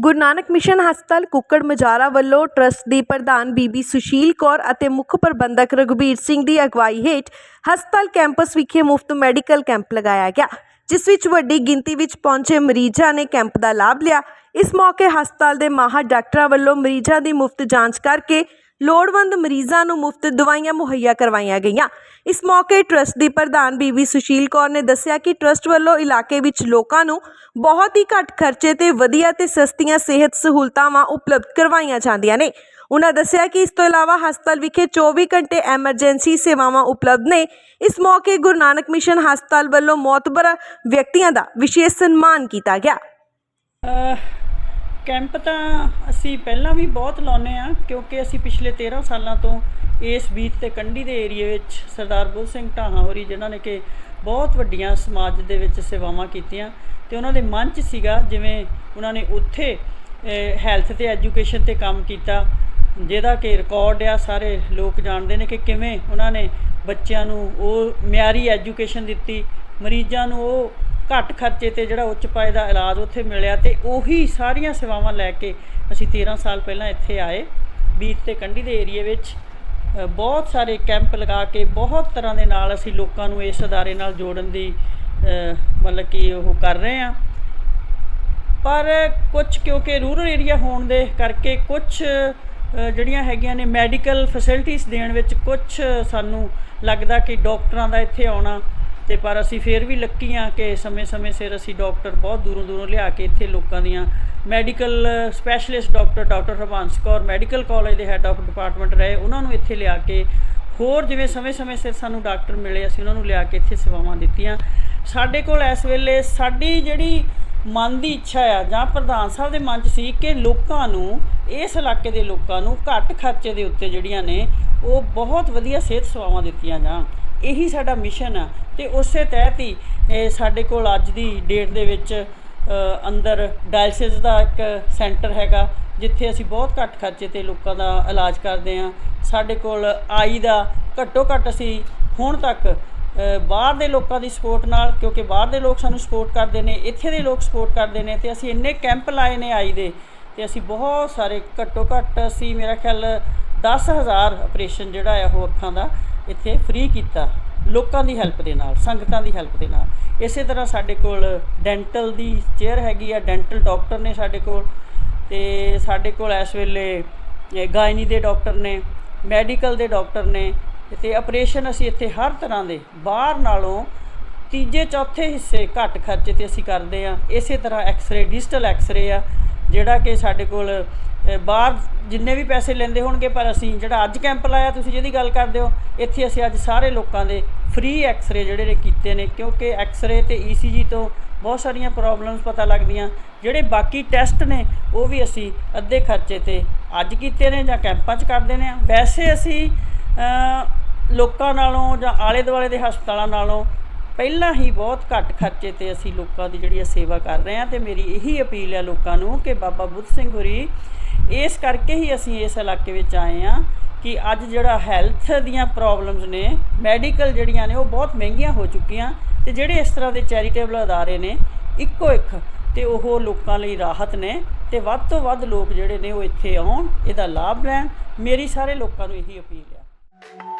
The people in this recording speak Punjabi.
ਗੁਰੂ ਨਾਨਕ ਮਿਸ਼ਨ ਹਸਪਤਾਲ ਕੁੱਕੜ ਮਜਾਰਾ ਵੱਲੋਂ ਟਰਸਟ ਦੀ ਪ੍ਰਧਾਨ ਬੀਬੀ ਸੁਸ਼ੀਲ ਕੌਰ ਅਤੇ ਮੁੱਖ ਪ੍ਰਬੰਧਕ ਰਘੁਬੀਰ ਸਿੰਘ ਦੀ ਅਗਵਾਈ ਹੇਠ ਹਸਪਤਾਲ ਕੈਂਪਸ ਵਿਖੇ ਮੁਫਤ ਮੈਡੀਕਲ ਕੈਂਪ ਲਗਾਇਆ ਗਿਆ, ਜਿਸ ਵਿੱਚ ਵੱਡੀ ਗਿਣਤੀ ਵਿੱਚ ਪਹੁੰਚੇ ਮਰੀਜ਼ਾਂ ਨੇ ਕੈਂਪ ਦਾ ਲਾਭ ਲਿਆ। ਇਸ ਮੌਕੇ ਹਸਪਤਾਲ ਦੇ ਮਾਹਰ ਡਾਕਟਰਾਂ ਵੱਲੋਂ ਮਰੀਜ਼ਾਂ ਦੀ ਮੁਫਤ ਜਾਂਚ ਕਰਕੇ ਲੋੜਵੰਦ ਮਰੀਜ਼ਾਂ ਨੂੰ ਮੁਫਤ ਦਵਾਈਆਂ ਮੁਹੱਈਆ ਕਰਵਾਈਆਂ ਗਈਆਂ। ਇਸ ਮੌਕੇ ਟਰਸਟ ਦੀ ਪ੍ਰਧਾਨ ਬੀਬੀ ਸੁਸ਼ੀਲ ਕੌਰ ਨੇ ਦੱਸਿਆ ਕਿ ਟਰਸਟ ਵੱਲੋਂ ਇਲਾਕੇ ਵਿੱਚ ਲੋਕਾਂ ਨੂੰ ਬਹੁਤ ਹੀ ਘੱਟ ਖਰਚੇ ਤੇ ਵਧੀਆ ਤੇ ਸਸਤੀਆਂ ਸਿਹਤ ਸਹੂਲਤਾਵਾਂ ਉਪਲਬਧ ਕਰਵਾਈਆਂ ਜਾਂਦੀਆਂ ਨੇ। ਉਹਨਾਂ ਦੱਸਿਆ ਕਿ ਇਸ ਤੋਂ ਇਲਾਵਾ ਹਸਪਤਾਲ ਵਿਖੇ 24 ਘੰਟੇ ਐਮਰਜੈਂਸੀ ਸੇਵਾਵਾਂ ਉਪਲਬਧ ਨੇ। ਇਸ ਮੌਕੇ ਗੁਰੂ ਨਾਨਕ ਮਿਸ਼ਨ ਹਸਪਤਾਲ ਵੱਲੋਂ ਮੌਤਬਰ ਵਿਅਕਤੀਆਂ ਦਾ ਵਿਸ਼ੇਸ਼ ਸਨਮਾਨ ਕੀਤਾ ਗਿਆ। ਕੈਂਪ ਤਾਂ ਅਸੀਂ ਪਹਿਲਾਂ ਵੀ ਬਹੁਤ ਲਾਉਨੇ ਆ ਕਿਉਂਕਿ ਅਸੀਂ ਪਿਛਲੇ 13 ਸਾਲਾਂ ਤੋਂ ਇਸ ਬੀਤ ਤੇ ਕੰਢੀ ਦੇ ਏਰੀਏ ਵਿੱਚ ਸਰਦਾਰ ਬੁੱਧ ਸਿੰਘ ਢਾਹਾਂ ਹੋਰੀ ਜਿਨ੍ਹਾਂ ਨੇ ਕਿ ਬਹੁਤ ਵੱਡੀਆਂ ਸਮਾਜ ਦੇ ਵਿੱਚ ਸੇਵਾਵਾਂ ਕੀਤੀਆਂ ਤੇ ਉਹਨਾਂ ਦੇ ਮਨ 'ਚ ਸੀਗਾ ਜਿਵੇਂ ਉਹਨਾਂ ਨੇ ਉੱਥੇ ਹੈਲਥ ਤੇ ਐਜੂਕੇਸ਼ਨ ਤੇ ਕੰਮ ਕੀਤਾ, ਜਿਹਦਾ ਕਿ ਰਿਕਾਰਡ ਆ, ਸਾਰੇ ਲੋਕ ਜਾਣਦੇ ਨੇ ਕਿ ਕਿਵੇਂ ਉਹਨਾਂ ਨੇ ਬੱਚਿਆਂ ਨੂੰ ਉਹ ਮਿਆਰੀ ਐਜੂਕੇਸ਼ਨ ਦਿੱਤੀ, ਮਰੀਜ਼ਾਂ ਨੂੰ ਉਹ ਘੱਟ ਖਰਚੇ ਤੇ ਜਿਹੜਾ ਉੱਚ ਪਾਏ ਦਾ ਇਲਾਜ ਉੱਥੇ ਮਿਲਿਆ ਤੇ ਉਹੀ ਸਾਰੀਆਂ ਸੇਵਾਵਾਂ ਲੈ ਕੇ ਅਸੀਂ 13 ਸਾਲ ਪਹਿਲਾਂ ਇੱਥੇ ਆਏ। ਬੀਤ ਤੇ ਕੰਢੀ ਦੇ ਏਰੀਏ ਵਿੱਚ ਬਹੁਤ ਸਾਰੇ ਕੈਂਪ ਲਗਾ ਕੇ ਬਹੁਤ ਤਰ੍ਹਾਂ ਦੇ ਨਾਲ ਅਸੀਂ ਲੋਕਾਂ ਨੂੰ ਇਸ ਅਦਾਰੇ ਨਾਲ ਜੋੜਨ ਦੀ ਮਤਲਬ ਕਿ ਉਹ ਕਰ ਰਹੇ ਹਾਂ। ਪਰ ਕੁਝ ਕਿਉਂਕਿ ਰੂਰਲ ਏਰੀਆ ਹੋਣ ਦੇ ਕਰਕੇ ਕੁਝ ਜਿਹੜੀਆਂ ਹੈਗੀਆਂ ਨੇ ਮੈਡੀਕਲ ਫੈਸਿਲਿਟੀਆਂ ਦੇਣ ਵਿੱਚ ਕੁਝ ਸਾਨੂੰ ਲੱਗਦਾ ਕਿ ਡਾਕਟਰਾਂ ਦਾ ਇੱਥੇ ਆਉਣਾ ਤੇ ਪਰ ਅਸੀਂ ਫੇਰ ਵੀ ਲੱਕੀ ਹਾਂ ਕਿ ਸਮੇਂ-ਸਮੇਂ ਸਿਰ ਅਸੀਂ ਡਾਕਟਰ ਬਹੁਤ ਦੂਰੋਂ ਦੂਰੋਂ ਲਿਆ ਕੇ ਇੱਥੇ ਲੋਕਾਂ ਦੀਆਂ medical specialist doctor doctor Harbans Kaur medical college ਦੇ ਹੈੱਡ ਆਫ ਡਿਪਾਰਟਮੈਂਟ ਰਹੇ, ਉਹਨਾਂ ਨੂੰ ਇੱਥੇ ਲਿਆ ਕੇ ਹੋਰ ਜਿਵੇਂ ਸਮੇਂ-ਸਮੇਂ ਸਿਰ ਸਾਨੂੰ ਡਾਕਟਰ ਮਿਲੇ, ਅਸੀਂ ਉਹਨਾਂ ਨੂੰ ਲਿਆ ਕੇ ਇੱਥੇ ਸੇਵਾਵਾਂ ਦਿੱਤੀਆਂ। ਸਾਡੇ ਕੋਲ ਇਸ ਵੇਲੇ ਸਾਡੀ ਜਿਹੜੀ ਮਨ ਦੀ ਇੱਛਾ ਆ, ਜਾਂ ਪ੍ਰਧਾਨ ਸਾਹਿਬ ਦੇ ਮਨ 'ਚ ਸੀ ਕਿ ਲੋਕਾਂ ਨੂੰ, ਇਸ ਇਲਾਕੇ ਦੇ ਲੋਕਾਂ ਨੂੰ ਘੱਟ ਖਰਚੇ ਦੇ ਉੱਤੇ ਜਿਹੜੀਆਂ ਨੇ ਉਹ ਬਹੁਤ ਵਧੀਆ ਸਿਹਤ ਸੇਵਾਵਾਂ ਦਿੱਤੀਆਂ ਜਾਣ। ਇਹੀ ਸਾਡਾ ਮਿਸ਼ਨ ਆ। ਤੇ ਉਸੇ ਤਹਿਤ ਹੀ, ਇਹ ਸਾਡੇ ਕੋਲ ਅੱਜ ਦੀ ਡੇਟ ਦੇ ਵਿੱਚ ਅੰਦਰ ਡਾਇਲਸਿਸ ਦਾ ਇੱਕ ਸੈਂਟਰ ਹੈਗਾ, ਜਿੱਥੇ ਅਸੀਂ ਬਹੁਤ ਘੱਟ ਖਰਚੇ ਤੇ ਲੋਕਾਂ ਦਾ ਇਲਾਜ ਕਰਦੇ ਹਾਂ। ਸਾਡੇ ਕੋਲ ਆਈ ਦਾ ਘੱਟੋ ਘੱਟ ਅਸੀਂ ਹੁਣ ਤੱਕ ਬਾਹਰ ਦੇ ਲੋਕਾਂ ਦੀ ਸਪੋਰਟ ਨਾਲ, ਕਿਉਂਕਿ ਬਾਹਰ ਦੇ ਲੋਕ ਸਾਨੂੰ ਸਪੋਰਟ ਕਰਦੇ ਨੇ, ਇੱਥੇ ਦੇ ਲੋਕ ਸਪੋਰਟ ਕਰਦੇ ਨੇ, ਤੇ ਅਸੀਂ ਇੰਨੇ ਕੈਂਪ ਲਾਏ ਨੇ ਆਈ ਦੇ, ਤੇ ਅਸੀਂ ਬਹੁਤ ਸਾਰੇ ਘੱਟੋ ਘੱਟ ਅਸੀਂ, ਮੇਰਾ ਖਿਆਲ 10000 ਆਪਰੇਸ਼ਨ ਜਿਹੜਾ ਹੈ ਉਹ ਅੱਖਾਂ ਦਾ ਇੱਥੇ ਫ੍ਰੀ ਕੀਤਾ, ਲੋਕਾਂ ਦੀ ਹੈਲਪ ਦੇ ਨਾਲ, ਸੰਗਤਾਂ ਦੀ ਹੈਲਪ ਦੇ ਨਾਲ। ਇਸੇ ਤਰ੍ਹਾਂ ਸਾਡੇ ਕੋਲ ਡੈਂਟਲ ਦੀ ਚੇਅਰ ਹੈਗੀ ਆ ਡੈਂਟਲ ਡਾਕਟਰ ਨੇ ਸਾਡੇ ਕੋਲ ਤੇ ਸਾਡੇ ਕੋਲ ਇਸ ਵੇਲੇ ਗਾਇਨੀ ਦੇ ਡਾਕਟਰ ਨੇ ਮੈਡੀਕਲ ਦੇ ਡਾਕਟਰ ਨੇ ਤੇ ਆਪਰੇਸ਼ਨ ਅਸੀਂ ਇੱਥੇ ਹਰ ਤਰ੍ਹਾਂ ਦੇ ਬਾਹਰ ਨਾਲੋਂ ਤੀਜੇ, ਚੌਥੇ ਹਿੱਸੇ ਘੱਟ ਖਰਚੇ ਤੇ ਅਸੀਂ ਕਰਦੇ ਆ। ਇਸੇ ਤਰ੍ਹਾਂ ਐਕਸ-ਰੇ ਡਿਜੀਟਲ ਐਕਸ-ਰੇ ਆ। ਜਿਹੜਾ ਕਿ ਸਾਡੇ ਕੋਲ ਬਾਹਰ ਜਿੰਨੇ ਵੀ ਪੈਸੇ ਲੈਂਦੇ ਹੋਣਗੇ, ਪਰ ਅਸੀਂ ਜਿਹੜਾ ਅੱਜ ਕੈਂਪ ਲਾਇਆ, ਤੁਸੀਂ ਜਿਹਦੀ ਗੱਲ ਕਰਦੇ ਹੋ, ਇੱਥੇ ਅਸੀਂ ਅੱਜ ਸਾਰੇ ਲੋਕਾਂ ਦੇ ਫ੍ਰੀ ਐਕਸ-ਰੇ ਜਿਹੜੇ ਨੇ ਕੀਤੇ ਨੇ, ਕਿਉਂਕਿ ਐਕਸ-ਰੇ ਤੇ ਈਸੀਜੀ ਤੋਂ ਬਹੁਤ ਸਾਰੀਆਂ ਪ੍ਰੋਬਲਮਸ ਪਤਾ ਲੱਗਦੀਆਂ। ਜਿਹੜੇ ਬਾਕੀ ਟੈਸਟ ਨੇ, ਉਹ ਵੀ ਅਸੀਂ ਅੱਧੇ ਖਰਚੇ ਤੇ ਅੱਜ ਕੀਤੇ ਨੇ ਜਾਂ ਕੈਂਪਾਂ 'ਚ ਕਰਦੇ ਨੇ। ਵੈਸੇ ਅਸੀਂ ਲੋਕਾਂ ਨਾਲੋਂ ਜਾਂ ਆਲੇ ਦੁਆਲੇ ਦੇ ਹਸਪਤਾਲਾਂ ਨਾਲੋਂ ਪਹਿਲਾਂ ਹੀ ਬਹੁਤ ਘੱਟ ਖਰਚੇ ਤੇ ਅਸੀਂ ਲੋਕਾਂ ਦੀ ਜਿਹੜੀ ਆ ਸੇਵਾ ਕਰ ਰਹੇ ਹਾਂ ਤੇ ਮੇਰੀ ਇਹੀ ਅਪੀਲ ਹੈ ਲੋਕਾਂ ਨੂੰ ਕਿ ਬਾਬਾ ਬੁੱਧ ਸਿੰਘ ਹੋਰੀ ਇਸ ਕਰਕੇ ਹੀ ਅਸੀਂ ਇਸ ਇਲਾਕੇ ਵਿੱਚ ਆਏ ਹਾਂ ਕਿ ਅੱਜ ਜਿਹੜਾ ਹੈਲਥ ਦੀਆਂ ਪ੍ਰੋਬਲਮਸ ਨੇ, ਮੈਡੀਕਲ ਜਿਹੜੀਆਂ ਨੇ ਉਹ ਬਹੁਤ ਮਹਿੰਗੀਆਂ ਹੋ ਚੁੱਕੀਆਂ ਤੇ ਜਿਹੜੇ ਇਸ ਤਰ੍ਹਾਂ ਦੇ ਚੈਰੀਟੇਬਲ ਅਦਾਰੇ ਨੇ, ਇੱਕੋ ਇੱਕ ਤੇ ਉਹ ਲੋਕਾਂ ਲਈ ਰਾਹਤ ਨੇ ਤੇ ਵੱਧ ਤੋਂ ਵੱਧ ਲੋਕ ਜਿਹੜੇ ਨੇ ਉਹ ਇੱਥੇ ਆਉਣ, ਇਹਦਾ ਲਾਭ ਲੈਣ। ਮੇਰੀ ਸਾਰੇ ਲੋਕਾਂ ਨੂੰ ਇਹੀ ਅਪੀਲ ਹੈ।